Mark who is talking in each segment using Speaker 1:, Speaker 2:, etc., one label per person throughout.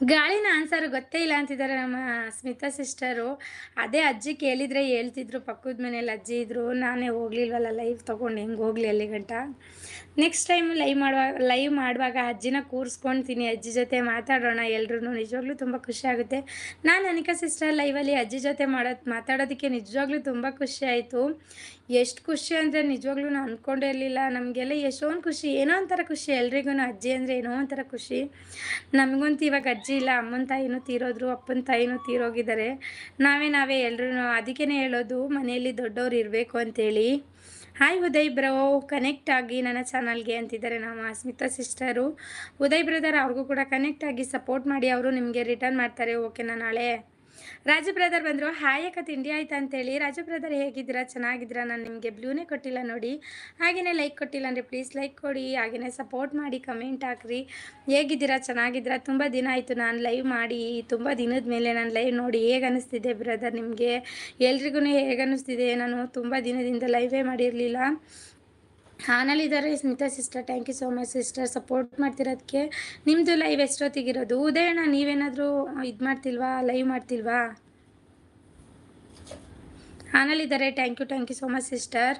Speaker 1: ಗಾಳಿನ ಆನ್ಸರ್ ಗೊತ್ತೇ ಇಲ್ಲ ಅಂತಿದ್ದಾರೆ ನಮ್ಮ ಸ್ಮಿತಾ ಸಿಸ್ಟರು ಅದೇ ಅಜ್ಜಿ ಕೇಳಿದರೆ ಹೇಳ್ತಿದ್ರು, ಪಕ್ಕದ ಮನೇಲಿ ಅಜ್ಜಿ ಇದ್ದರು ನಾನೇ ಹೋಗ್ಲಿಲ್ವಲ್ಲ ಲೈವ್ ತೊಗೊಂಡು ಹೆಂಗೆ ಹೋಗ್ಲಿ ಅಲ್ಲಿ ಗಂಟ? ನೆಕ್ಸ್ಟ್ ಟೈಮ್ ಲೈವ್ ಮಾಡುವಾಗ ಲೈವ್ ಮಾಡುವಾಗ ಅಜ್ಜಿನ ಕೂರಿಸ್ಕೊಳ್ತೀನಿ ಅಜ್ಜಿ ಜೊತೆ ಮಾತಾಡೋಣ ಎಲ್ಲರೂ ನಿಜವಾಗ್ಲೂ ತುಂಬ ಖುಷಿ ಆಗುತ್ತೆ. ನಾನು ಅನಿಕಾ ಸಿಸ್ಟರ್ ಲೈವಲ್ಲಿ ಅಜ್ಜಿ ಜೊತೆ ಮಾಡೋದು ಮಾತಾಡೋದಕ್ಕೆ ನಿಜವಾಗ್ಲೂ ತುಂಬ ಖುಷಿ ಆಯಿತು. ಎಷ್ಟು ಖುಷಿ ಅಂದರೆ ನಿಜವಾಗ್ಲೂ ನಾನು ಅಂದ್ಕೊಂಡೇ ಇರಲಿಲ್ಲ. ನಮಗೆಲ್ಲ ಎಷ್ಟೊಂದು ಖುಷಿ, ಏನೋ ಒಂಥರ ಖುಷಿ ಎಲ್ರಿಗೂ ಅಜ್ಜಿ ಅಂದರೆ ಏನೋ ಒಂಥರ ಖುಷಿ. ನಮಗಂತೂ ಇವಾಗ ಅಜ್ಜಿ ಇಲ್ಲ, ಅಮ್ಮನ ತಾಯಿನೂ ತೀರೋದ್ರು, ಅಪ್ಪನ ತಾಯಿನೂ ತೀರೋಗಿದ್ದಾರೆ. ನಾವೇ ನಾವೇ ಎಲ್ಲರೂ ಅದಕ್ಕೇ ಹೇಳೋದು, ಮನೆಯಲ್ಲಿ ದೊಡ್ಡವ್ರು ಇರಬೇಕು ಅಂತೇಳಿ. ಹಾಯ್ ಉದಯ್ ಬ್ರೋ ಕನೆಕ್ಟ್ ಆಗಿ ನನ್ನ ಚಾನಲ್ಗೆ ಅಂತಿದ್ದಾರೆ ನಮ್ಮ ಸ್ಮಿತಾ ಸಿಸ್ಟರು ಉದಯ್ ಬ್ರದರ್ ಅವ್ರಿಗೂ ಕೂಡ ಕನೆಕ್ಟ್ ಆಗಿ ಸಪೋರ್ಟ್ ಮಾಡಿ, ಅವರು ನಿಮಗೆ ರಿಟರ್ನ್ ಮಾಡ್ತಾರೆ ಓಕೆನಾ ನಾಳೆ? ರಾಜು ಬ್ರದರ್ ಬಂದರು ಹಾಯ್ ಅಕ್ಕ ತಿಂಡಿ ಆಯ್ತಾ? ಅಂತೇಳಿ. ರಾಜು ಬ್ರದರ್ ಹೇಗಿದ್ದೀರಾ? ಚೆನ್ನಾಗಿದ್ದೀರಾ? ನಾನು ನಿಮಗೆ ಬ್ಲೂನೇ ಕೊಟ್ಟಿಲ್ಲ ನೋಡಿ. ಹಾಗೆಯೇ ಲೈಕ್ ಕೊಟ್ಟಿಲ್ಲ ಅಂದರೆ ಪ್ಲೀಸ್ ಲೈಕ್ ಕೊಡಿ. ಹಾಗೆಯೇ ಸಪೋರ್ಟ್ ಮಾಡಿ, ಕಮೆಂಟ್ ಹಾಕ್ರಿ. ಹೇಗಿದ್ದೀರಾ? ಚೆನ್ನಾಗಿದ್ದೀರಾ? ತುಂಬ ದಿನ ಆಯಿತು ನಾನು ಲೈವ್ ಮಾಡಿ, ತುಂಬ ದಿನದ ಮೇಲೆ ನಾನು ಲೈವ್ ನೋಡಿ. ಹೇಗೆ ಅನಿಸ್ತಿದೆ ಬ್ರದರ್ ನಿಮಗೆ? ಎಲ್ರಿಗೂ ಹೇಗೆ ಅನ್ನಿಸ್ತಿದೆ ನಾನು ತುಂಬ ದಿನದಿಂದ ಲೈವೇ ಮಾಡಿರಲಿಲ್ಲ. ಹಾನಲ್ಲಿದ್ದಾರೆ Smita sister thank you so much sister support ಮಾಡ್ತಿರೋದಕ್ಕೆ ನಿಮ್ಮದು ಲೈವ್ ಎಷ್ಟೊತ್ತಿಗಿರೋದು? ಉದಯಣ್ಣ, ನೀವೇನಾದರೂ ಇದು ಮಾಡ್ತಿಲ್ವಾ? ಲೈವ್ ಮಾಡ್ತಿಲ್ವಾ? ಹಾನಲ್ಲಿದ್ದಾರೆ thank you thank you so much sister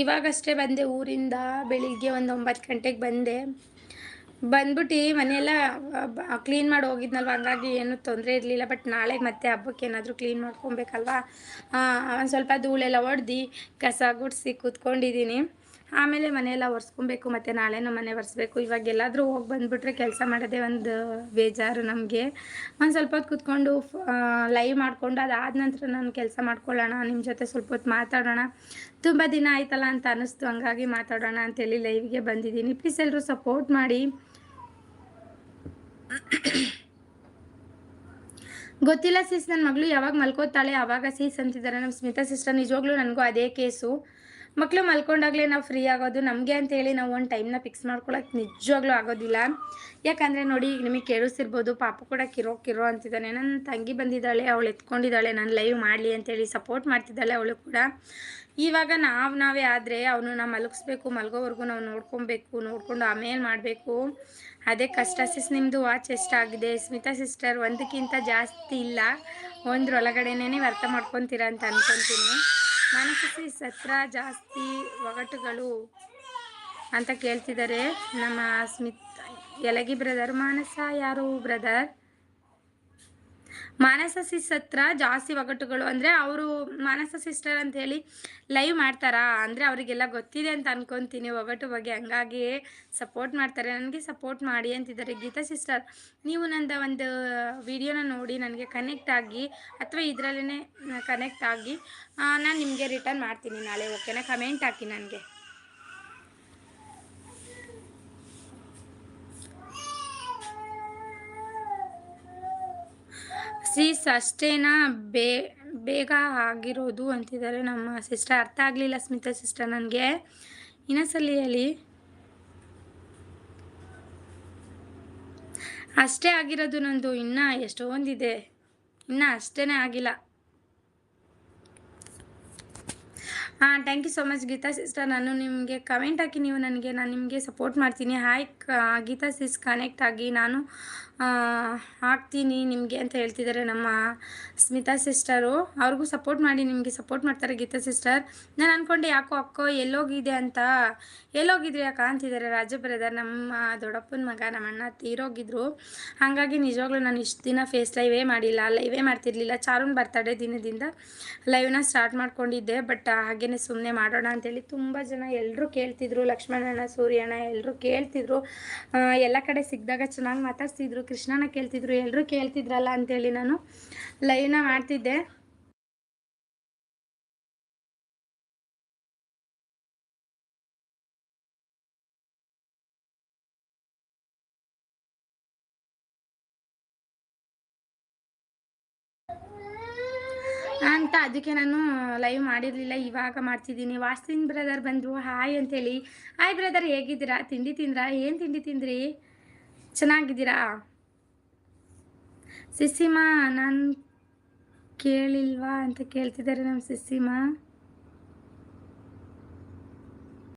Speaker 1: ಇವಾಗಷ್ಟೇ ಬಂದೆ ಊರಿಂದ, ಬೆಳಿಗ್ಗೆ ಒಂದು ಒಂಬತ್ತು ಗಂಟೆಗೆ ಬಂದೆ. ಬಂದ್ಬಿಟ್ಟು ಮನೆಯೆಲ್ಲ ಕ್ಲೀನ್ ಮಾಡಿ ಹೋಗಿದ್ನಲ್ವ? ಹಂಗಾಗಿ ಏನೂ ತೊಂದರೆ ಇರಲಿಲ್ಲ. ಬಟ್ ನಾಳೆಗೆ ಮತ್ತೆ ಹಬ್ಬಕ್ಕೆ ಏನಾದರೂ ಕ್ಲೀನ್ ಮಾಡ್ಕೊಬೇಕಲ್ವಾ? ಒಂದು ಸ್ವಲ್ಪ ಧೂಳೆಲ್ಲ ಹೊಡ್ದು ಕಸ ಗುಡಿಸಿ ಕೂತ್ಕೊಂಡಿದ್ದೀನಿ. ಆಮೇಲೆ ಮನೆಯೆಲ್ಲ ಒರೆಸ್ಕೊಬೇಕು, ಮತ್ತು ನಾಳೆನೂ ಮನೆ ಒರೆಸ್ಬೇಕು. ಇವಾಗ ಎಲ್ಲಾದರೂ ಹೋಗಿ ಬಂದುಬಿಟ್ರೆ ಕೆಲಸ ಮಾಡೋದೇ ಒಂದು ಬೇಜಾರು ನಮಗೆ. ಒಂದು ಸ್ವಲ್ಪ ಹೊತ್ತು ಕೂತ್ಕೊಂಡು ಲೈವ್ ಮಾಡಿಕೊಂಡು ಅದಾದ ನಂತರ ನಾನು ಕೆಲಸ ಮಾಡ್ಕೊಳ್ಳೋಣ ನಿಮ್ಮ ಜೊತೆ ಸ್ವಲ್ಪ ಹೊತ್ತು ಮಾತಾಡೋಣ. ತುಂಬ ದಿನ ಆಯ್ತಲ್ಲ ಅಂತ ಅನ್ನಿಸ್ತು ಹಂಗಾಗಿ ಮಾತಾಡೋಣ ಅಂತೇಳಿ ಲೈವ್ಗೆ ಬಂದಿದ್ದೀನಿ. ಪ್ಲೀಸ್ ಎಲ್ಲರೂ ಸಪೋರ್ಟ್ ಮಾಡಿ. ಗೊತ್ತಿಲ್ಲ ಸಿಸ್ ನನ್ನ ಮಗಳು ಯಾವಾಗ ಮಲ್ಕೋತಾಳೆ ಆವಾಗ ಸೀಸ್ ಅಂತಿದ್ದಾರೆ. ನಮ್ಮ ಸ್ಮಿತಾ ಸಿಸ್ಟರ್ ನಿಜವಾಗ್ಲೂ ನನಗೂ ಅದೇ ಕೇಸು ಮಕ್ಕಳು ಮಲ್ಕೊಂಡಾಗಲೇ ನಾವು ಫ್ರೀ ಆಗೋದು. ನಮಗೆ ಅಂತೇಳಿ ನಾವು ಒಂದು ಟೈಮ್ನ ಫಿಕ್ಸ್ ಮಾಡ್ಕೊಳಕ್ಕೆ ನಿಜವಾಗ್ಲೂ ಆಗೋದಿಲ್ಲ. ಯಾಕಂದರೆ ನೋಡಿ ನಿಮಗೆ ಕೇಳಿಸಿರ್ಬೋದು ಪಾಪು ಕೂಡ ಕಿರೋ ಕಿರೋ ಅಂತಿದ್ದಾನೆ. ನನ್ನ ತಂಗಿ ಬಂದಿದ್ದಾಳೆ, ಅವಳು ಎತ್ಕೊಂಡಿದ್ದಾಳೆ, ನಾನು ಲೈವ್ ಮಾಡಲಿ ಅಂತೇಳಿ ಸಪೋರ್ಟ್ ಮಾಡ್ತಿದ್ದಾಳೆ ಅವಳು ಕೂಡ. ಇವಾಗ ನಾವು ನಾವೇ ಆದರೆ ಅವನು ನಾವು ಮಲಗಿಸ್ಬೇಕು, ಮಲಗೋವರೆಗೂ ನಾವು ನೋಡ್ಕೊಬೇಕು, ನೋಡಿಕೊಂಡು ಆಮೇಲೆ ಮಾಡಬೇಕು. ಅದೇ ಕಷ್ಟ. ಸಿಸ್ ನಿಮ್ಮದು ವಾಚ್ ಎಷ್ಟಾಗಿದೆ? ಸ್ಮಿತಾ ಸಿಸ್ಟರ್ ಒಂದಕ್ಕಿಂತ ಜಾಸ್ತಿ ಇಲ್ಲ. ಒಂದ್ರೊಳಗಡೆನೇ ಅರ್ಥ ಮಾಡ್ಕೊತೀರ ಅಂತ ಅನ್ಕೊತೀನಿ. ಮಾನಸಿಸಿ ಸತ್ರ ಜಾಸ್ತಿ ಒಗಟುಗಳು ಅಂತ ಕೇಳ್ತಿದ್ದಾರೆ. ನಮ್ಮ ಸ್ಮಿತ್ ಎಲಗಿ ಬ್ರದರ್ ಮಾನಸ ಯಾರು ಬ್ರದರ್ ಮಾನಸ ಸಿಸ್ ಹತ್ರ ಜಾಸ್ತಿ ಒಗಟುಗಳು ಅಂದರೆ ಅವರು ಮಾನಸ ಸಿಸ್ಟರ್ ಅಂತ ಹೇಳಿ ಲೈವ್ ಮಾಡ್ತಾರಾ? ಅಂದರೆ ಅವರಿಗೆಲ್ಲ ಗೊತ್ತಿದೆ ಅಂತ ಅನ್ಕೊತೀನಿ, ಒಗಟು ಬಗ್ಗೆ. ಹಂಗಾಗಿ ಸಪೋರ್ಟ್ ಮಾಡ್ತಾರೆ. ನನಗೆ ಸಪೋರ್ಟ್ ಮಾಡಿ ಅಂತಿದ್ದಾರೆ ಗೀತಾ ಸಿಸ್ಟರ್. ನೀವು ನಂದು ಒಂದು ವಿಡಿಯೋನ ನೋಡಿ, ನನಗೆ ಕನೆಕ್ಟ್ ಆಗಿ, ಅಥವಾ ಇದರಲ್ಲೇ ಕನೆಕ್ಟ್ ಆಗಿ ನಾನು ನಿಮಗೆ ರಿಟರ್ನ್ ಮಾಡ್ತೀನಿ ನಾಳೆ ಓಕೆನಾ ಕಮೆಂಟ್ ಹಾಕಿ ನನಗೆ. ಸೀಸ್ ಅಷ್ಟೇನಾ ಬೇ, ಬೇಗ ಆಗಿರೋದು ಅಂತಿದ್ದಾರೆ ನಮ್ಮ ಸಿಸ್ಟರ್. ಅರ್ಥ ಆಗಲಿಲ್ಲ ಸ್ಮಿತಾ ಸಿಸ್ಟರ್ ನನಗೆ. ಇನ್ನೊಂದ್ಸಲಿ ಹೇಳಿ ಅಷ್ಟೇ ಆಗಿರೋದು ನಂದು. ಇನ್ನೂ ಎಷ್ಟೊಂದಿದೆ. ಇನ್ನೂ ಅಷ್ಟೇ ಆಗಿಲ್ಲ. ಹಾಂ thank you so much Geetha sister. ನಾನು ನಿಮಗೆ ಕಮೆಂಟ್ ಹಾಕಿ ನೀವು ನನಗೆ, ನಾನು ನಿಮಗೆ ಸಪೋರ್ಟ್ ಮಾಡ್ತೀನಿ. ಹಾಯ್ ಗೀತಾ ಸಿಸ್ ಕನೆಕ್ಟ್ ಆಗಿ. ನಾನು ಹಾಕ್ತೀನಿ ನಿಮಗೆ ಅಂತ ಹೇಳ್ತಿದ್ದಾರೆ ನಮ್ಮ ಸ್ಮಿತಾ ಸಿಸ್ಟರು. ಅವ್ರಿಗೂ ಸಪೋರ್ಟ್ ಮಾಡಿ, ನಿಮಗೆ ಸಪೋರ್ಟ್ ಮಾಡ್ತಾರೆ ಗೀತಾ ಸಿಸ್ಟರ್. ನಾನು ಅಂದ್ಕೊಂಡೆ ಯಾಕೋ ಅಕ್ಕೋ ಎಲ್ಲೋಗಿದೆ ಅಂತ. ಎಲ್ಲೋಗಿದ್ರಿ ಯಾಕೆ ಅಂತಿದ್ದಾರೆ ರಾಜ ಬ್ರದರ್ ನಮ್ಮ ದೊಡ್ಡಪ್ಪನ ಮಗ, ನಮ್ಮ ಅಣ್ಣ ತೀರೋಗಿದ್ರು ಹಾಗಾಗಿ ನಿಜವಾಗ್ಲೂ ನಾನು ಇಷ್ಟು ದಿನ ಫೇಸ್ ಲೈವೇ ಮಾಡಿಲ್ಲ ಲೈವೇ ಮಾಡ್ತಿರ್ಲಿಲ್ಲ. ಚಾರುನ್ ಬರ್ತಡೇ ದಿನದಿಂದ. ಲೈವ್ನ ಸ್ಟಾರ್ಟ್ ಮಾಡ್ಕೊಂಡಿದ್ದೆ ಬಟ್ ಹಾಗೇನೆ ಸುಮ್ಮನೆ ಮಾಡೋಣ ಅಂತೇಳಿ ತುಂಬ ಜನ ಎಲ್ಲರೂ ಕೇಳ್ತಿದ್ರು. ಲಕ್ಷ್ಮಣಣ್ಣ ಸೂರ್ಯಣ್ಣ ಎಲ್ಲರೂ ಕೇಳ್ತಿದ್ರು. ಎಲ್ಲ ಕಡೆ ಸಿಕ್ಕಿದಾಗ ಚೆನ್ನಾಗಿ ಮಾತಾಡ್ತಿದ್ರು ಕೃಷ್ಣನ ಕೇಳ್ತಿದ್ರು ಎಲ್ಲರೂ ಕೇಳ್ತಿದ್ರಲ್ಲ ಅಂತೇಳಿ ನಾನು ಲೈವ್ನ ಮಾಡ್ತಿದ್ದೆ. ಅಂತ ಅದಕ್ಕೆ ನಾನು ಲೈವ್ ಮಾಡಿರಲಿಲ್ಲ, ಇವಾಗ ಮಾಡ್ತಿದ್ದೀನಿ. ವಾಸ್ತಿನ್ ಬ್ರದರ್ ಬಂದರು ಹಾಯ್ ಅಂತೇಳಿ. ಹಾಯ್ ಬ್ರದರ್ ಹೇಗಿದ್ದೀರಾ? ತಿಂಡಿ ತಿಂದ್ರಾ? ಏನು ತಿಂಡಿ ತಿಂದ್ರಿ? ಚೆನ್ನಾಗಿದ್ದೀರಾ? ಸಿಸಿಮಾ ನಾನು ಕೇಳಿಲ್ವಾ ಅಂತ ಕೇಳ್ತಿದ್ದಾರೆ ನಮ್ಮ ಸಿಸಿಮಾ